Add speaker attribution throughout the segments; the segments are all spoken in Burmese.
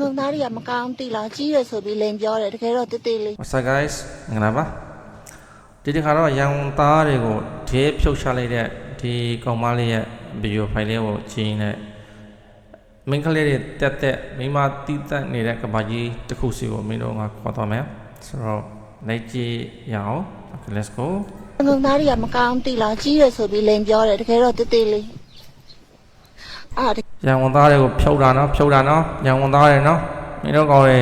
Speaker 1: ငုံသားတွေကမကောင်းတိလားကြီးရဆိုပြီးလိန်ပြောတယ်တကယ်တော့တိတိလေး
Speaker 2: What's up guys ငင်္ဂလာပါဒီတစ်ခါတော့ရန်ကုန်သားတွေကိုဒေးဖြုတ်ချလိုက်တဲ့ဒီကောင်မလေးရဲ့ဗီဒီယိုဖိုင်လေးကိုကြည့်နေမင်းကလေးတွေတက်တက်မိမတီးတက်နေတဲ့ကဘာကြီးတစ်ခုစီကိုမင်းတို့ငါခေါ်တော့မယ်ဆိုတော့လိုက်ကြည့်ရအောင် okay let's go
Speaker 1: ငုံသားတွေကမကောင်းတိလားကြီးရဆိုပြီးလိန်ပြောတယ်တကယ်တော့တိတိလေးအာတ
Speaker 2: ရန်ကုန်သားတွေကိုဖြုတ်တာနော်ဖြုတ်တာနော်ရန်ကုန်သားတွေနော်မင်းတို့ကောင်တွေ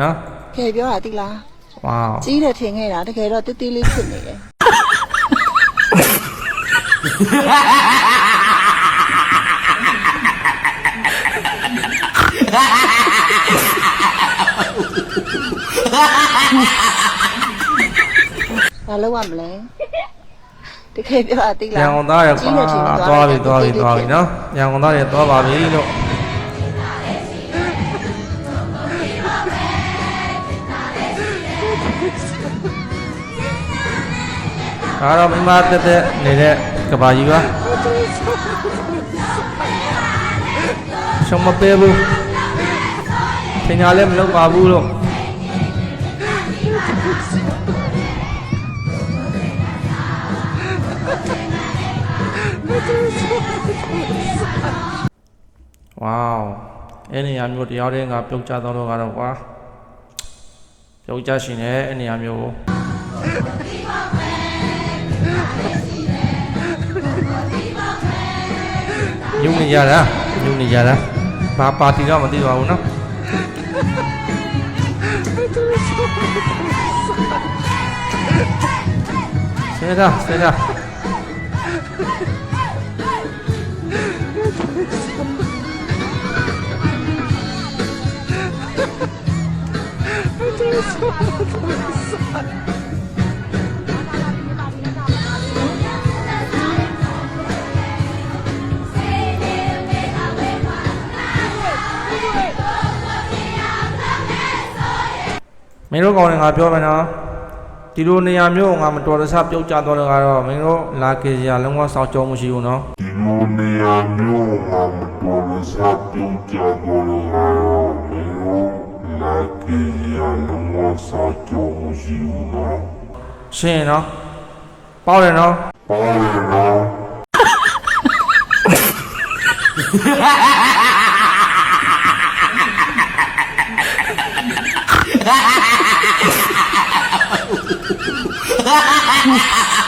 Speaker 2: နော်
Speaker 1: ကယ်ပြောတာတိလား
Speaker 2: ဝေါ
Speaker 1: ကြီးတယ်ထင်ခဲ့တာတကယ်တော့တိတိလေးဖြစ်နေတယ်ဘာလုပ်ရမလဲ တကယ်ပြောတာတိ
Speaker 2: ရ
Speaker 1: လား
Speaker 2: န်ကုန်သားတွေ
Speaker 1: ကြီးတယ်ထင်
Speaker 2: ကွာ
Speaker 1: ပြီး
Speaker 2: သွားပြီ
Speaker 1: တယ်
Speaker 2: သွားပြီ
Speaker 1: တိတိလေး
Speaker 2: သွားပြီ
Speaker 1: ဖြစ်
Speaker 2: နော်ရန်ကုန်သားတွေသွားပါပြီလို့ဒါတော့မိမတက်တက်နေတဲ့ကဘာကြီးပါရှုံးမပေးဘူးထင်ညာလည်းမလုပ်ပါဘူးလို့ ဝေါအဲ့နေရာမျိုးတရားတဲ့ငါပြုတ်ကြတော့တော့ကတော့ဝါပြုတ်ကြရှင်တယ်အဲ့နေရာမျိုးကိုညုံနေရတာညုံနေရတာဘာပါတီတော့မသိပါဘူးနော်ဆဲတာဆဲတာ မင်းတို့ကောင်းတယ်ငါပြောမယ်နော်ဒီလိုနေရာမျိုးငါမတော်တဆပြုတ်ကျသွားတော့ကတော့မင်းတို့လာကေစရာလုံးဝစောင့်ကြုံမရှိဘူးနော်
Speaker 3: ဒီလိုနေရာမျိုးမှာမတော်လို့စားပြုတ်ကြတော့လို့ဟာမင်းတို့ လာကြရလုံးဝစားကြုံရှိဘူးနော်
Speaker 2: ရှင်းနော်ပေါက်တယ်နော်
Speaker 3: ပေါ်ရနော်
Speaker 2: ဟ